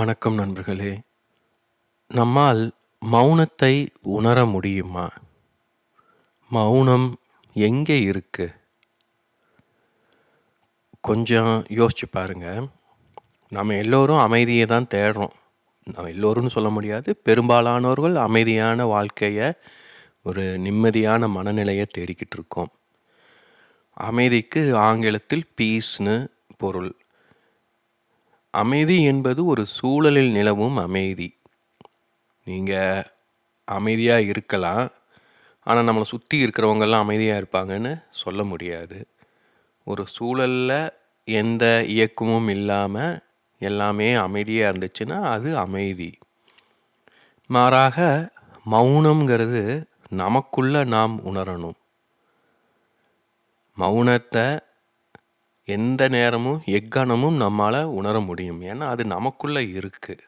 வணக்கம் நண்பர்களே! நம்மால் மௌனத்தை உணர முடியுமா? மௌனம் எங்கே இருக்கு? கொஞ்சம் யோசிச்சு பாருங்க. நம்ம எல்லோரும் அமைதியை தான் தேடுறோம். நம்ம எல்லோரும்னு சொல்ல முடியாது. பெரும்பாலானவர்கள் அமைதியான வாழ்க்கையை ஒரு நிம்மதியான மனநிலையை தேடிக்கிட்டு இருக்கோம். அமைதிக்கு ஆங்கிலத்தில் பீஸ்னு பொருள். அமைதி என்பது ஒரு சூழலில் நிலவும் அமைதி. நீங்கள் அமைதியாக இருக்கலாம். ஆனால் நம்மளை சுற்றி இருக்கிறவங்கெல்லாம் அமைதியாக இருப்பாங்கன்னு சொல்ல முடியாது. ஒரு சூழலில் எந்த இயக்கமும் இல்லாமல் எல்லாமே அமைதியாக இருந்துச்சுன்னா, அது அமைதி. மாறாக, மௌனம்ங்கிறது நமக்குள்ளே நாம் உணரணும். மௌனத்தை எந்த நேரமும், எக்கணமும் நம்மால் உணர முடியும். ஏன்னா, அது நமக்குள்ளே இருக்குது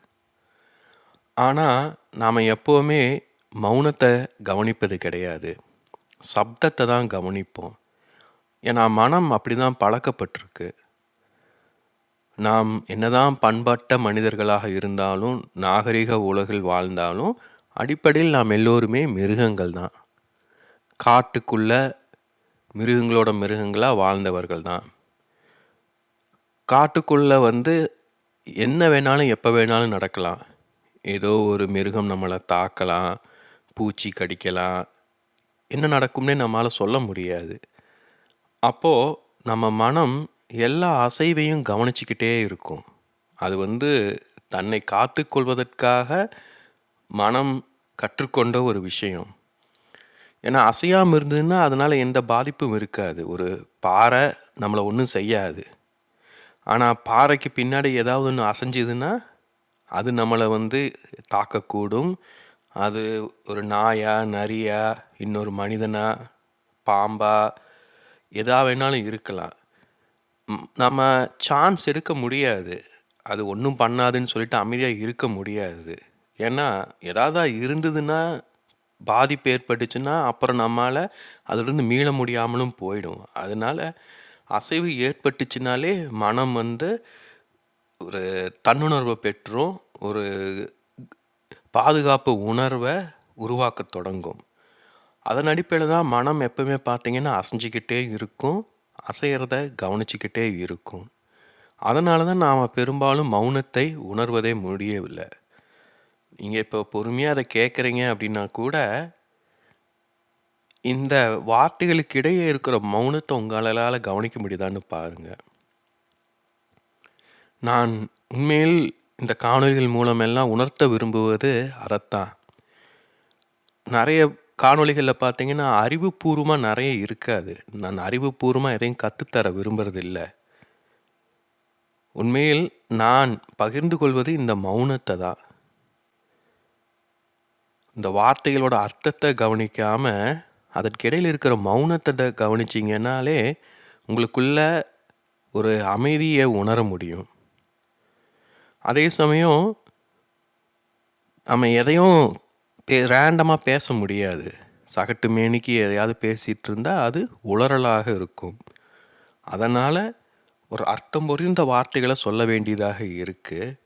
ஆனால் நாம் எப்போவுமே மௌனத்தை கவனிப்பது கிடையாது. சப்தத்தை தான் கவனிப்போம். ஏன்னா, மனம் அப்படிதான் பழக்கப்பட்டிருக்கு. நாம் என்னதான் பண்பட்ட மனிதர்களாக இருந்தாலும், நாகரிக உலகில் வாழ்ந்தாலும், அடிப்படையில் நாம் எல்லோருமே மிருகங்கள் தான். காட்டுக்குள்ள மிருகங்களோட மிருகங்களாக வாழ்ந்தவர்கள் தான். காட்டுக்குள்ளே வந்து என்ன வேணாலும், எப்போ வேணாலும் நடக்கலாம். ஏதோ ஒரு மிருகம் நம்மளை தாக்கலாம், பூச்சி கடிக்கலாம். என்ன நடக்கும்னே நம்மளால் சொல்ல முடியாது. அப்போது நம்ம மனம் எல்லா அசைவையும் கவனிச்சுக்கிட்டே இருக்கும். அது வந்து தன்னை காத்துக்கொள்வதற்காக மனம் கற்றுக்கொண்ட ஒரு விஷயம். ஏன்னா, அசையாமல் இருந்ததுன்னா, அதனால் எந்த பாதிப்பும் இருக்காது. ஒரு பாறை நம்மளை ஒன்றும் செய்யாது. ஆனால் பாறைக்கு பின்னாடி ஏதாவது ஒன்று அசைஞ்சதுன்னா, அது நம்மளை வந்து தாக்கக்கூடும். அது ஒரு நாயா, நரியா, இன்னொரு மனிதனா, பாம்பா, எதா வேணாலும் இருக்கலாம். நம்ம சான்ஸ் எடுக்க முடியாது. அது ஒன்றும் பண்ணாதுன்னு சொல்லிட்டு அமைதியாக இருக்க முடியாது. ஏன்னா, எதாவது இருந்ததுன்னா, பாதிப்பு ஏற்பட்டுச்சுன்னா, அப்புறம் நம்மளால் அதிலிருந்து மீள முடியாமலும் போயிடும். அதனால, அசைவு ஏற்பட்டுச்சுனாலே, மனம் வந்து ஒரு தன்னுணர்வை பெற்றும், ஒரு பாதுகாப்பு உணர்வை உருவாக்க தொடங்கும். அதன் அடிப்படையில் தான் மனம் எப்பவுமே பார்த்தீங்கன்னா, அசைஞ்சுக்கிட்டே இருக்கும். அசையிறத கவனிச்சிக்கிட்டே இருக்கும். அதனால தான் நாம் பெரும்பாலும் மௌனத்தை உணர்வதே முடியவில்லை நீங்கள் இப்போ பொறுமையாக அதை கேட்குறீங்க அப்படின்னா கூட இந்த வார்த்தைகளுக்கு இடையே இருக்கிற மௌனத்த உங்களால கவனிக்க முடியுதான்னு பாருங்க. நான் உண்மையில் இந்த காணொளிகள் மூலமெல்லாம் உணர்த்த விரும்புவது அதத்தான். நெறைய காணொளிகள்ல பார்த்தீங்கன்னா, அறிவுபூர்வமா நெறைய இருக்காது. நான் அறிவுபூர்வமா எதையும் கத்துத்தர விரும்புறதில்ல. உண்மையில் நான் பகிர்ந்து கொள்வது இந்த மௌனத்த தான். இந்த வார்த்தைகளோட அர்த்தத்த கவனிக்காம, அதற்கு இடையில இருக்கிற மௌனத்தை கவனிச்சிங்கன்னாலே உங்களுக்குள்ள ஒரு அமைதியை உணர முடியும். அதே சமயம் நம்ம எதையும் பே பேச முடியாது. சகட்டு மேனிக்கு எதையாவது பேசிகிட்டு இருந்தால் அது உளறலாக இருக்கும். அதனால் ஒரு அர்த்தம் புரிந்த வார்த்தைகளை சொல்ல வேண்டியதாக இருக்கு.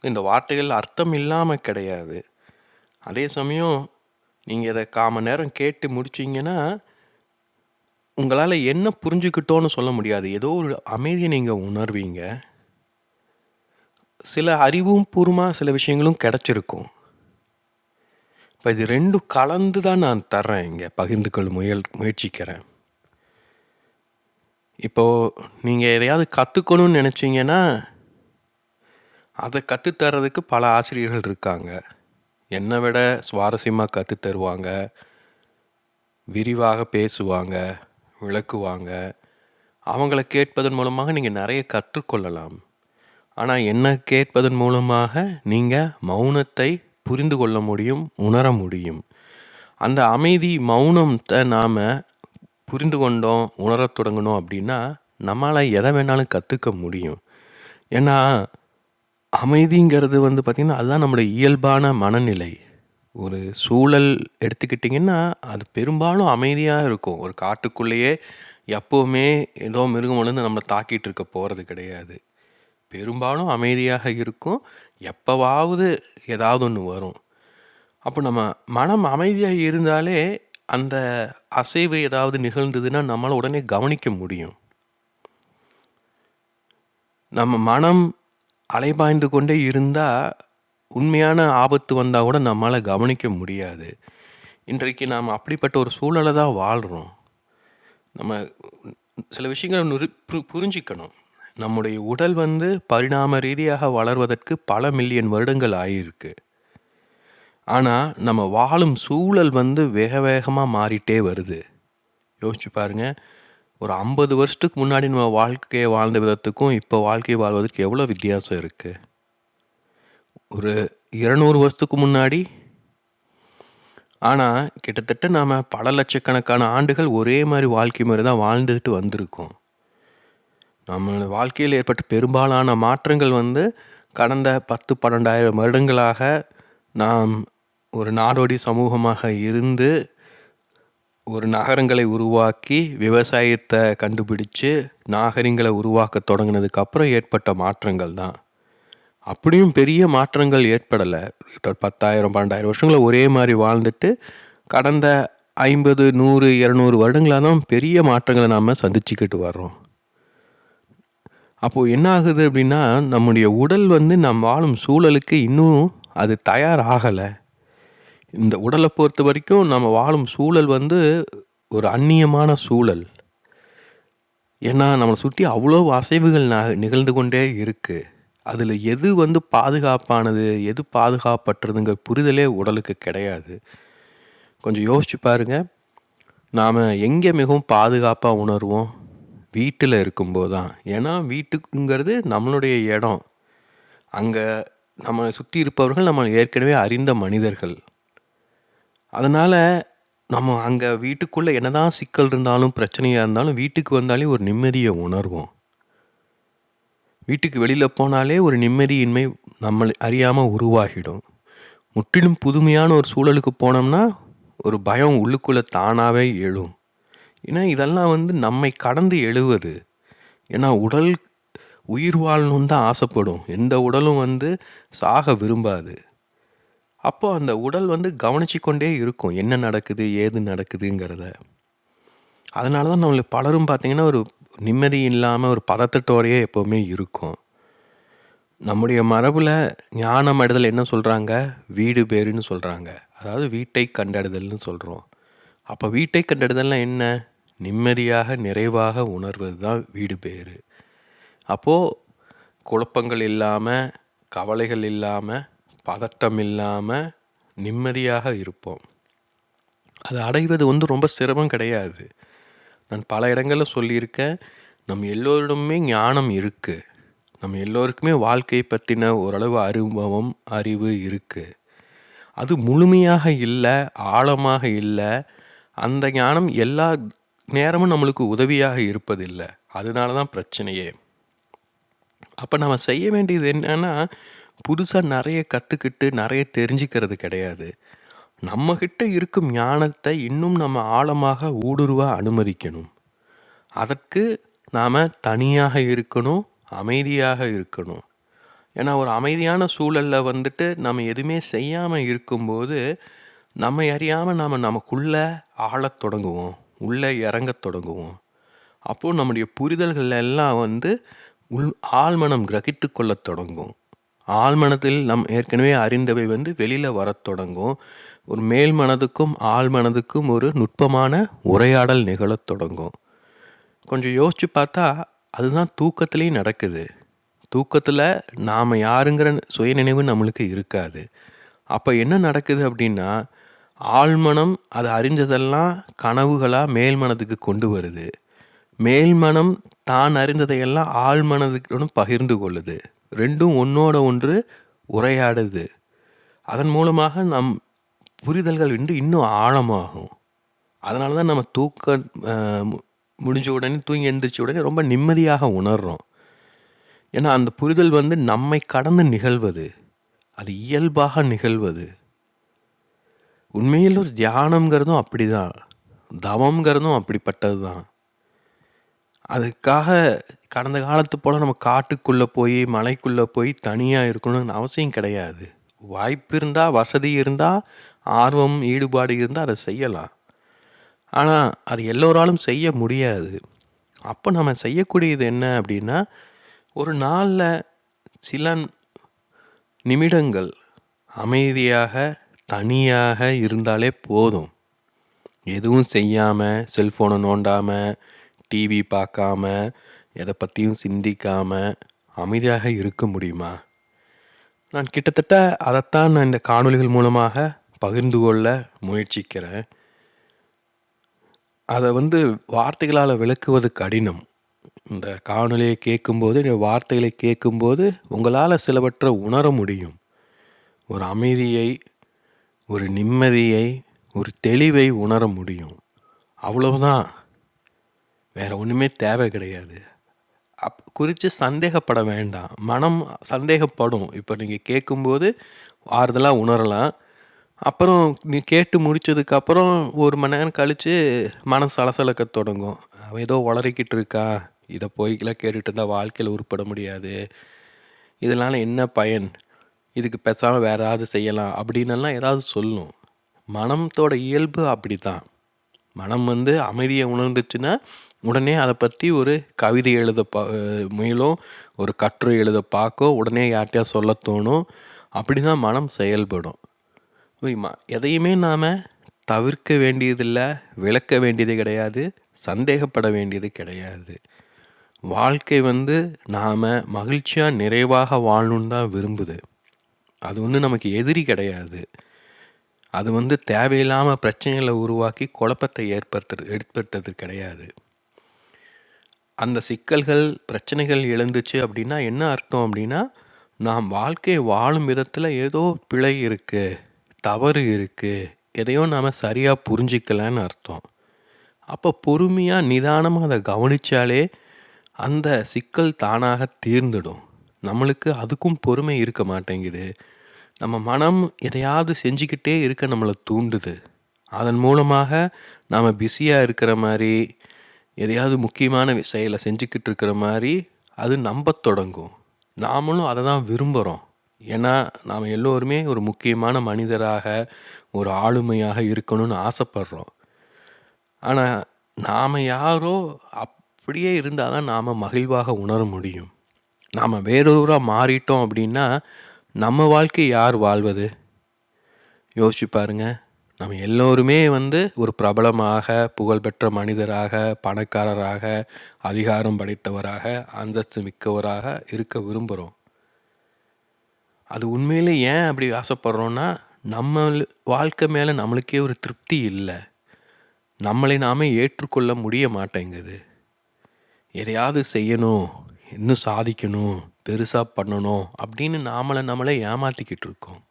இந்த வார்த்தைகள் அர்த்தம் இல்லாமல் கிடையாது. அதே சமயம், நீங்க இத 1/4 மணி நேரம் கேட்டு முடிச்சீங்கன்னா, உங்களால் என்ன புரிஞ்சுக்கிட்டோன்னு சொல்ல முடியாது. ஏதோ ஒரு அமைதியை நீங்கள் உணர்வீங்க. சில அறிவும் பூர்வமாக சில விஷயங்களும் கிடச்சிருக்கும் இப்போ இது ரெண்டும் கலந்து தான் நான் தர்றேன் இங்கே பகிர்ந்து கொள்ள முயல் முயற்சிக்கிறேன். இப்போது நீங்கள் எதையாவது கற்றுக்கணும்னு நினச்சிங்கன்னா அதை கத்து தர்றதுக்கு பல ஆசிரியர்கள் இருக்காங்க. என்னை விட சுவாரஸ்யமாக கத்து தருவாங்க. விரிவாக பேசுவாங்க, விளக்குவாங்க. அவங்கள கேட்பதன் மூலமாக நீங்கள் நிறைய கற்றுக்கொள்ளலாம். ஆனால் என்ன கேட்பதன் மூலமாக நீங்கள் மௌனத்தை புரிந்து கொள்ள முடியும், உணர முடியும். அந்த அமைதி, மௌனத்தை நாம் புரிந்து கொண்டோம், உணரத் தொடங்குனோம் அப்படின்னா, நம்மளால் எதை வேணாலும் கற்றுக்க முடியும். ஏன்னா, அமைதிங்கிறது வந்து பார்த்தீங்கன்னா, அதுதான் நம்முடைய இயல்பான மனநிலை. ஒரு சூழல் எடுத்துக்கிட்டிங்கன்னா, அது பெரும்பாலும் அமைதியா இருக்கும். ஒரு காட்டுக்குள்ளேயே எப்பவுமே ஏதோ மிருகம் வந்து நம்மள தாக்கிட்டு இருக்க போறது கிடையாது. பெரும்பாலும் அமைதியாக இருக்கும். எப்பவாவது ஏதாவது ஒண்ணு வரும். அப்போ நம்ம மனம் அமைதியா இருந்தாலே, அந்த அசைவு ஏதாவது நிகழ்ந்ததுன்னா, நம்மால உடனே கவனிக்க முடியும். நம்ம மனம் அலைபாய்ந்து கொண்டே இருந்தால் உண்மையான ஆபத்து வந்தால் கூட நம்மளால் கவனிக்க முடியாது. இன்றைக்கு நாம் அப்படிப்பட்ட ஒரு சூழலை தான் வாழ்கிறோம் நம்ம சில விஷயங்களை நுரு பு புரிஞ்சுக்கணும். நம்முடைய உடல் வந்து பரிணாம ரீதியாக வளர்வதற்கு பல மில்லியன் வருடங்கள் ஆயிருக்கு. ஆனால் நம்ம வாழும் சூழல் வந்து வேக வேகமாக மாறிட்டே வருது. யோசிச்சு பாருங்கள் ஒரு 50 வருஷத்துக்கு முன்னாடி நம்ம வாழ்க்கையை வாழ்ந்த விதத்துக்கும், இப்போ வாழ்க்கையை வாழ்வதற்கு எவ்வளோ வித்தியாசம் இருக்குது ஒரு 200 வருஷத்துக்கு முன்னாடி ஆனால் கிட்டத்தட்ட நாம் பல லட்சக்கணக்கான ஆண்டுகள் ஒரே மாதிரி வாழ்க்கை முறை தான் வாழ்ந்துட்டு வந்திருக்கோம். நம்ம வாழ்க்கையில் ஏற்பட்ட பெரும்பாலான மாற்றங்கள் வந்து கடந்த 10, 12,000 வருடங்களாக நாம் ஒரு நாடோடி சமூகமாக இருந்து, ஒரு நகரங்களை உருவாக்கி, விவசாயத்தை கண்டுபிடிச்சு, நாகரிகங்களை உருவாக்க தொடங்கினதுக்கு அப்புறம் ஏற்பட்ட மாற்றங்கள் தான். அப்படியும் பெரிய மாற்றங்கள் ஏற்படலை பத்தாயிரம் பன்னெண்டாயிரம் வருஷங்கள ஒரே மாதிரி வாழ்ந்துட்டு, கடந்த ஐம்பது நூறு இரநூறு வருடங்களாக தான் பெரிய மாற்றங்களை நாம் சந்திச்சுக்கிட்டு வர்றோம். அப்போது என்ன ஆகுது அப்படின்னா, நம்முடைய உடல் வந்து நாம் வாழும் சூழலுக்கு இன்னும் அது தயாராகல. இந்த உடலை பொறுத்த வரைக்கும் நம்ம வாழும் சூழல் வந்து ஒரு அந்நியமான சூழல். ஏன்னா, நம்மளை சுற்றி அவ்வளோ அசைவுகள் ந நிகழ்ந்து கொண்டே இருக்குது அதில் எது வந்து பாதுகாப்பானது, எது பாதுகாப்பற்றதுங்கிற புரிதலே உடலுக்கு கிடையாது. கொஞ்சம் யோசிச்சு பாருங்க. நாம் எங்கே மிகவும் பாதுகாப்பாக உணர்வோம்? வீட்டில் இருக்கும்போது தான். ஏன்னா, வீட்டுங்கிறது நம்மளுடைய இடம். அங்கே நம்மளை சுற்றி இருப்பவர்கள் நம்ம ஏற்கனவே அறிந்த மனிதர்கள். அதனால, நம்ம அங்கே வீட்டுக்குள்ளே என்னதான் சிக்கல் இருந்தாலும், பிரச்சனையாக இருந்தாலும், வீட்டுக்கு வந்தாலே ஒரு நிம்மதியை உணர்வோம். வீட்டுக்கு வெளியில் போனாலே ஒரு நிம்மதியின்மை நம்மளை அறியாமல் உருவாகிடும். முற்றிலும் புதுமையான ஒரு சூழலுக்கு போனோம்னா, ஒரு பயம் உள்ளுக்குள்ளே தானாகவே எழும். ஏன்னா, இதெல்லாம் வந்து நம்மை கடந்து எழுவது. ஏன்னா, உடல் உயிர் வாழணும்னு தான் ஆசைப்படும். எந்த உடலும் வந்து சாக விரும்பாது. அப்போ அந்த உடல் வந்து கவனிச்சு கொண்டே இருக்கும். என்ன நடக்குது? ஏது நடக்குதுங்கிறத. அதனால தான் நம்மளுக்கு பலரும் பார்த்திங்கன்னா ஒரு நிம்மதி இல்லாமல் ஒரு பதத்தட்டோடையே எப்போவுமே இருக்கும் நம்முடைய மரபில் ஞானம் அடைதல் என்ன சொல்கிறாங்க வீடு பேருன்னு சொல்கிறாங்க அதாவது வீட்டை கண்டடைதல்னு சொல்கிறோம் அப்போ வீட்டை கண்டடைதல்னா என்ன? நிம்மதியாக, நிறைவாக உணர்வது தான் வீடு பேறு. அப்போது குழப்பங்கள் இல்லாமல் கவலைகள் இல்லாமல் பதட்டம் இல்லாமல் நிம்மதியாக இருப்போம். அது அடைவது வந்து ரொம்ப சிரமம் கிடையாது. நான் பல இடங்களில் சொல்லியிருக்கேன். நம் எல்லோரிடமே ஞானம் இருக்குது நம்ம எல்லோருக்குமே வாழ்க்கை பற்றின ஓரளவு அனுபவம், அறிவு இருக்குது அது முழுமையாக இல்லை ஆழமாக இல்லை அந்த ஞானம் எல்லா நேரமும் நம்மளுக்கு உதவியாக இருப்பதில்லை அதனால தான் பிரச்சனையே. அப்போ நம்ம செய்ய வேண்டியது என்னென்னா புதுசாக நிறைய கற்றுக்கிட்டு நிறைய தெரிஞ்சுக்கிறது கிடையாது. நம்மகிட்ட இருக்கும் ஞானத்தை இன்னும் நம்ம ஆழமாக ஊடுருவ அனுமதிக்கணும். அதற்கு நாம் தனியாக இருக்கணும், அமைதியாக இருக்கணும். ஏன்னா, ஒரு அமைதியான சூழல்ல வந்துட்டு நம்ம எதுவுமே செய்யாமல் இருக்கும்போது, நம்ம அறியாமல் நாம் நமக்குள்ளே ஆழத் தொடங்குவோம். உள்ளே இறங்கத் தொடங்குவோம். அப்போது நம்முடைய புரிதல்கள் எல்லாம் வந்து உள் ஆழ்மனம் கிரகித்து கொள்ளத் தொடங்கும். ஆழ்மனத்தில் நம் ஏற்கனவே அறிந்தவை வந்து வெளியில் வரத் தொடங்கும். ஒரு மேல் மனதுக்கும், ஆழ் மனதுக்கும் ஒரு நுட்பமான உரையாடல் நிகழத் தொடங்கும். கொஞ்சம் யோசித்து பார்த்தா, அதுதான் தூக்கத்துலேயும் நடக்குது. தூக்கத்தில் நாம் யாருங்கிற சுயநினைவு நம்மளுக்கு இருக்காது. அப்போ என்ன நடக்குது அப்படின்னா, ஆழ்மனம் அது அறிஞ்சதெல்லாம் கனவுகளாக மேல் மனதுக்கு கொண்டு வருது. மேல் மனம் தான் அறிந்ததையெல்லாம் ஆழ் பகிர்ந்து கொள்ளுது. ரெண்டும் ஒன்றோட ஒன்று உரையாடுது. அதன் மூலமாக நம் புரிதல்கள் வந்து இன்னும் ஆழமாகும். அதனால தான் நம்ம தூக்கம் மு முடிஞ்ச உடனே தூங்கி எழுந்திரிச்ச உடனே ரொம்ப நிம்மதியாக உணர்கிறோம் ஏன்னா, அந்த புரிதல் வந்து நம்மை கடந்து நிகழ்வது. அது இயல்பாக நிகழ்வது. உண்மையில் ஒரு தியானம்ங்கிறதும் அப்படிதான். தவங்கிறதும் அப்படிப்பட்டது தான். அதுக்காக கடந்த காலத்து போல் நம்ம காட்டுக்குள்ளே போய் மலைக்குள்ளே போய் தனியாக இருக்கணும்னு அவசியம் கிடையாது. வாய்ப்பு இருந்தால் வசதி இருந்தால் ஆர்வம் ஈடுபாடு இருந்தால் அதை செய்யலாம். ஆனால் அது எல்லோராலும் செய்ய முடியாது. அப்போ நம்ம செய்யக்கூடியது என்ன அப்படின்னா ஒரு நாளில் சில நிமிடங்கள் அமைதியாக தனியாக இருந்தாலே போதும். எதுவும் செய்யாமல் செல்ஃபோனை நோண்டாமல் டிவி பார்க்காம எதை பற்றியும் சிந்திக்காமல் அமைதியாக இருக்க முடியுமா? நான் கிட்டத்தட்ட அதைத்தான் நான் இந்த காணொளிகள் மூலமாக பகிர்ந்து கொள்ள முயற்சிக்கிறேன். அதை வந்து வார்த்தைகளால் விளக்குவது கடினம். இந்த காணொலியை கேட்கும்போது இந்த வார்த்தைகளை கேட்கும்போது உங்களால் சிலவற்றை உணர முடியும். ஒரு அமைதியை ஒரு நிம்மதியை ஒரு தெளிவை உணர முடியும். அவ்வளவுதான். வேறு ஒன்றுமே தேவை கிடையாது. அப் குறித்து சந்தேகப்பட வேண்டாம். மனம் சந்தேகப்படும். இப்போ நீங்கள் கேட்கும்போது ஆறுதலாக உணரலாம். அப்புறம் நீ கேட்டு முடித்ததுக்கப்புறம் ஒரு மணி நேரம் கழித்து மனம் சலசலக்க தொடங்கும். அவன் ஏதோ உளறிக்கிட்டு இருக்கா. இதை போய்க்கெல்லாம் கேட்டுட்டு இருந்தால் வாழ்க்கையில் உருப்பட முடியாது. இதனால் என்ன பயன்? இதுக்கு பேசாமல் வேற ஏதாவது செய்யலாம். அப்படின்னெல்லாம் ஏதாவது சொல்லும். மனத்தோட இயல்பு அப்படி தான் மனம் வந்து அமைதியை உணர்ந்துச்சுன்னா உடனே அதை பற்றி ஒரு கவிதை எழுத பா முயலும் ஒரு கட்டுரை எழுத பார்க்கும் உடனே யார்கிட்டயா சொல்ல தோணும் அப்படி தான் மனம் செயல்படும். புரியுமா எதையுமே நாம் தவிர்க்க வேண்டியதில்லை விளக்க வேண்டியது கிடையாது சந்தேகப்பட வேண்டியது கிடையாது. வாழ்க்கை வந்து நாம் மகிழ்ச்சியாக நிறைவாக வாழணுன்னு தான் விரும்புது. அது ஒன்று நமக்கு எதிரி கிடையாது. அது வந்து தேவையில்லாமல் பிரச்சனைகளை உருவாக்கி குழப்பத்தை ஏற்படுத்துறது ஏற்படுத்துறது கிடையாது. அந்த சிக்கல்கள் பிரச்சனைகள் எழுந்துச்சு அப்படின்னா என்ன அர்த்தம் அப்படின்னா நாம் வாழ்க்கையை வாழும் விதத்தில் ஏதோ பிழை இருக்குது தவறு இருக்குது எதையோ நாம் சரியாக புரிஞ்சிக்கலன்னு அர்த்தம். அப்போ பொறுமையாக நிதானமாக அதை கவனித்தாலே அந்த சிக்கல் தானாக தீர்ந்துடும். நம்மளுக்கு அதுக்கும் பொறுமை இருக்க மாட்டேங்குது. நம்ம மனம் எதையாவது செஞ்சுக்கிட்டே இருக்க நம்மளை தூண்டுது. அதன் மூலமாக நாம் பிஸியாக இருக்கிற மாதிரி எதையாவது முக்கியமான செயலை செஞ்சுக்கிட்டு இருக்கிற மாதிரி அது நம்ப தொடங்கும். நாமளும் அதை தான் விரும்புகிறோம் ஏன்னா நாம் எல்லோருமே ஒரு முக்கியமான மனிதராக ஒரு ஆளுமையாக இருக்கணும்னு ஆசைப்படுறோம். ஆனால் நாம் யாரோ அப்படியே இருந்தால் தான் நாம் மகிழ்வாக உணர முடியும். நாம் வேறொருவராக மாறிட்டோம் அப்படின்னா நம்ம வாழ்க்கை யார் வாழ்வது? யோசிச்சு பாருங்கள் நம்ம எல்லோருமே வந்து ஒரு பிரபலமாக புகழ்பெற்ற மனிதராக பணக்காரராக அதிகாரம் படைத்தவராக அந்தஸ்து மிக்கவராக இருக்க விரும்புகிறோம். அது உண்மையிலே ஏன் அப்படி ஆசைப்படுறோன்னா நம்ம வாழ்க்கை மேலே நம்மளுக்கே ஒரு திருப்தி இல்லை. நம்மளை நாமே ஏற்றுக்கொள்ள முடிய மாட்டேங்குது. எதையாவது செய்யணும் இன்னும் சாதிக்கணும் பெருசாக பண்ணணும் அப்படின்னு நாமளை நம்மளே ஏமாற்றிக்கிட்டு இருக்கோம்.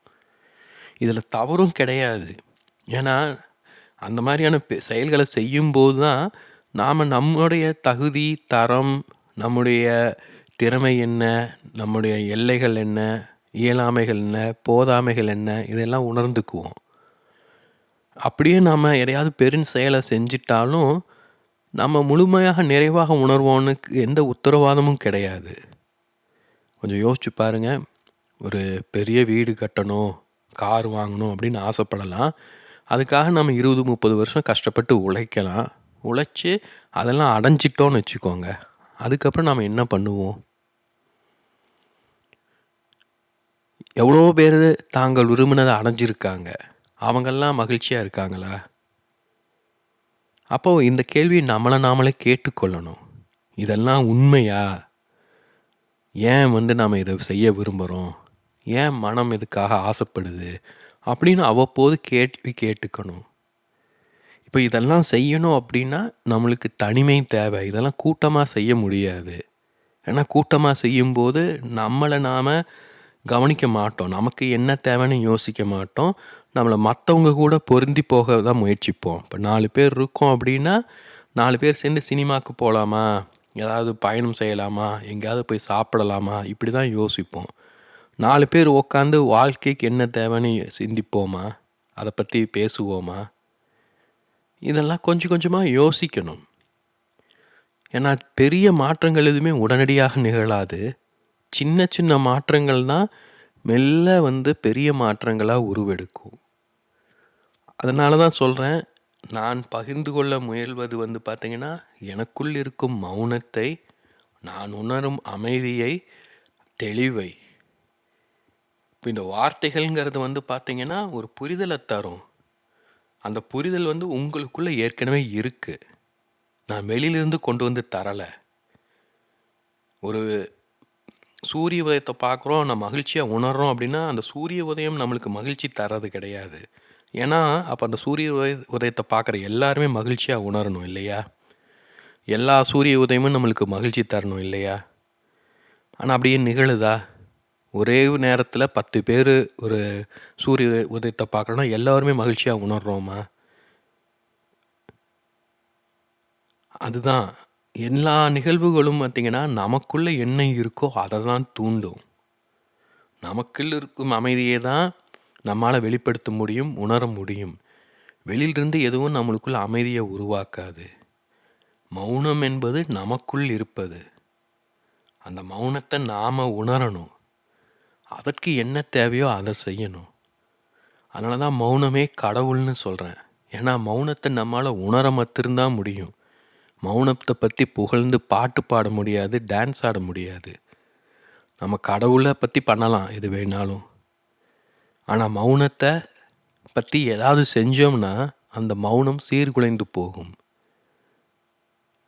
இதில் தவறும் கிடையாது. ஏன்னா அந்த மாதிரியான செயல்களை செய்யும்போது தான் நாம் நம்முடைய தகுதி தரம் நம்முடைய திறமை என்ன நம்முடைய எல்லைகள் என்ன இயலாமைகள் என்ன போதாமைகள் என்ன இதெல்லாம் உணர்ந்துக்குவோம். அப்படியே நாம் எதையாவது பெரும் செயலை செஞ்சிட்டாலும் நம்ம முழுமையாக நிறைவாக உணர்வோன்னு எந்த உத்தரவாதமும் கிடையாது. கொஞ்சம் யோசிச்சு பாருங்கள் ஒரு பெரிய வீடு கட்டணும் கார் வாங்கணும் அப்படின்னு ஆசைப்படலாம். அதுக்காக நம்ம இருபது முப்பது வருஷம் கஷ்டப்பட்டு உழைக்கலாம். உழைச்சி அதெல்லாம் அடைஞ்சிட்டோன்னு வச்சுக்கோங்க. அதுக்கப்புறம் நாம் என்ன பண்ணுவோம்? எவ்வளோ பேர் தாங்கள் விரும்பினதை அடைஞ்சிருக்காங்க. அவங்கெல்லாம் மகிழ்ச்சியாக இருக்காங்களா? அப்போது இந்த கேள்வியை நம்மளை நாமளே கேட்டுக்கொள்ளணும். இதெல்லாம் உண்மையா? ஏன் வந்து நாம் இதை செய்ய விரும்புகிறோம் ஏன் மனம் இதுக்காக ஆசைப்படுது? அப்படின்னு அவ்வப்போது கேள்வி கேட்டுக்கணும். இப்போ இதெல்லாம் செய்யணும் அப்படின்னா நம்மளுக்கு தனிமை தேவை. இதெல்லாம் கூட்டமாக செய்ய முடியாது. ஏன்னா கூட்டமாக செய்யும்போது நம்மளை நாம் கவனிக்க மாட்டோம். நமக்கு என்ன தேவைன்னு யோசிக்க மாட்டோம். நம்மளை மற்றவங்க கூட பொருந்தி போக தான் முயற்சிப்போம். இப்போ நாலு பேர் இருக்கோம் அப்படின்னா நாலு பேர் சேர்ந்து சினிமாவுக்கு போகலாமா ஏதாவது பயணம் செய்யலாமா? எங்கேயாவது போய் சாப்பிடலாமா? இப்படி தான் யோசிப்போம். நாலு பேர் உட்காந்து வாழ்க்கைக்கு என்ன தேவைன்னு சிந்திப்போமா? அதை பற்றி பேசுவோமா? இதெல்லாம் கொஞ்சம் கொஞ்சமாக யோசிக்கணும். ஏன்னா பெரிய மாற்றங்கள் எதுவுமே உடனடியாக நிகழாது. சின்ன சின்ன மாற்றங்கள் தான் மெல்ல வந்து பெரிய மாற்றங்களாக உருவெடுக்கும். அதனால தான் சொல்கிறேன் நான் பகிர்ந்து கொள்ள முயல்வது வந்து பார்த்திங்கன்னா எனக்குள் இருக்கும் மௌனத்தை நான் உணரும் அமைதியை தெளிவை. இப்போ இந்த வார்த்தைகள்ங்கிறது வந்து பார்த்திங்கன்னா ஒரு புரிதலை தரும். அந்த புரிதல் வந்து உங்களுக்குள்ளே ஏற்கனவே இருக்குது நான் வெளியிலிருந்து கொண்டு வந்து தரலை. ஒரு சூரிய உதயத்தை பார்க்குறோம் நம்ம மகிழ்ச்சியாக உணர்றோம் அப்படின்னா அந்த சூரிய உதயம் நம்மளுக்கு மகிழ்ச்சி தர்றது கிடையாது. ஏன்னா அப்போ அந்த சூரிய உதய உதயத்தை பார்க்குற எல்லாருமே மகிழ்ச்சியாக உணரணும் இல்லையா? எல்லா சூரிய உதயமும் நம்மளுக்கு மகிழ்ச்சி தரணும் இல்லையா? ஆனால் அப்படியே நிகழுதா? ஒரே நேரத்தில் பத்து பேர் ஒரு சூரிய உதயத்தை பார்க்குறோன்னா எல்லோருமே மகிழ்ச்சியாக உணர்கிறோமா அதுதான். எல்லா நிகழ்வுகளும் பார்த்திங்கன்னா நமக்குள்ளே என்ன இருக்கோ அதை தான் தூண்டும். நமக்குள் இருக்கும் அமைதியை தான் நம்மளால் வெளிப்படுத்த முடியும் உணர முடியும். வெளியிலிருந்து எதுவும் நம்மளுக்குள் அமைதியை உருவாக்காது. மௌனம் என்பது நமக்குள் இருப்பது. அந்த மௌனத்தை நாம் உணரணும். அதற்கு என்ன தேவையோ அதை செய்யணும். அதனால தான் மௌனமே கடவுள்னு சொல்கிறேன் ஏன்னா மௌனத்தை நம்மளால் உணர மத்திருந்தான் முடியும். மௌனத்தை பற்றி புகழ்ந்து பாட்டு பாட முடியாது டான்ஸ் ஆட முடியாது. நம்ம கடவுளை பற்றி பண்ணலாம் எது வேணாலும். ஆனால் மௌனத்தை பற்றி ஏதாவது செஞ்சோம்னா அந்த மௌனம் சீர்குலைந்து போகும்.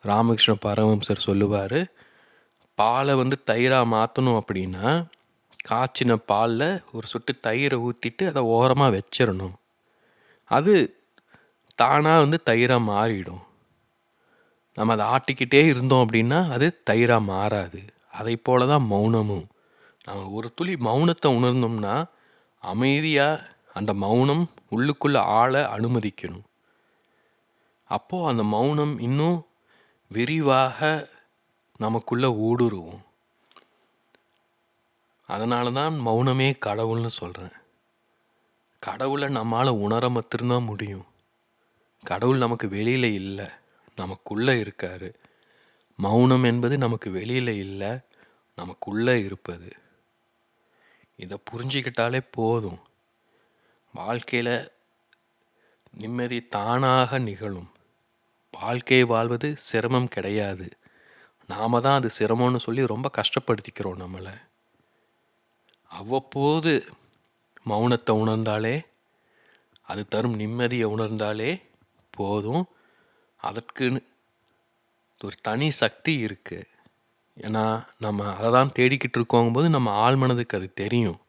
ராமகிருஷ்ண சார் சொல்லுவார் பாலை வந்து தயிராக மாற்றணும் அப்படின்னா காய்ச்சின பாலில் ஒரு சொட்டு தயிரை ஊற்றிட்டு அதை ஓரமாக வச்சிடணும் அது தானாக வந்து தயிராக மாறிடும். நம்ம அதை ஆட்டிக்கிட்டே இருந்தோம் அப்படின்னா அது தயிராக மாறாது. அதை போல தான் மௌனமும். நம்ம ஒரு துளி மௌனத்தை உணர்ந்தோம்னா அமைதியாக அந்த மௌனம் உள்ளுக்குள்ளே ஆள அனுமதிக்கணும். அப்போது அந்த மௌனம் இன்னும் விரிவாக நமக்குள்ளே ஊடுருவோம். அதனால தான் மௌனமே கடவுள்னு சொல்கிறேன் கடவுளை நம்மால் உணர மாத்திருந்தான் முடியும். கடவுள் நமக்கு வெளியில் இல்லை நமக்குள்ளே இருக்கார். மௌனம் என்பது நமக்கு வெளியில் இல்லை நமக்குள்ளே இருப்பது. இதை புரிஞ்சிக்கிட்டாலே போதும். வாழ்க்கையில் நிம்மதி தானாக நிகழும். வாழ்க்கையை வாழ்வது சிரமம் கிடையாது. நாம் தான் அது சிரமம்னு சொல்லி ரொம்ப கஷ்டப்படுத்திக்கிறோம் நம்மளை. அவ்வப்போது மௌனத்தை உணர்ந்தாலே அது தரும் நிம்மதியை உணர்ந்தாலே போதும். அதற்குன்னு ஒரு தனி சக்தி இருக்குது ஏன்னா நம்ம அதை தான் தேடிக்கிட்டு இருக்கோங்கும்போது நம்ம ஆழ்மனதுக்கு அது தெரியும்.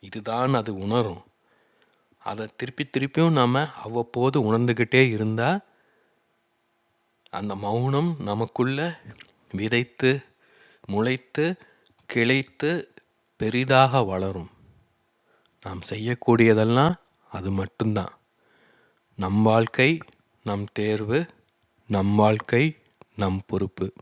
இதுதான் அது உணரும். அதை திருப்பி திருப்பியும் நம்ம அவ்வப்போது உணர்ந்துக்கிட்டே இருந்தால் அந்த மௌனம் நமக்குள்ளே விதைத்து முளைத்து கிளைத்து பெரிதாக வளரும். நாம் செய்யக்கூடியதெல்லாம் அது மட்டும்தான். நம் வாழ்க்கை நம் தேர்வு நம் வாழ்க்கை நம் பொறுப்பு.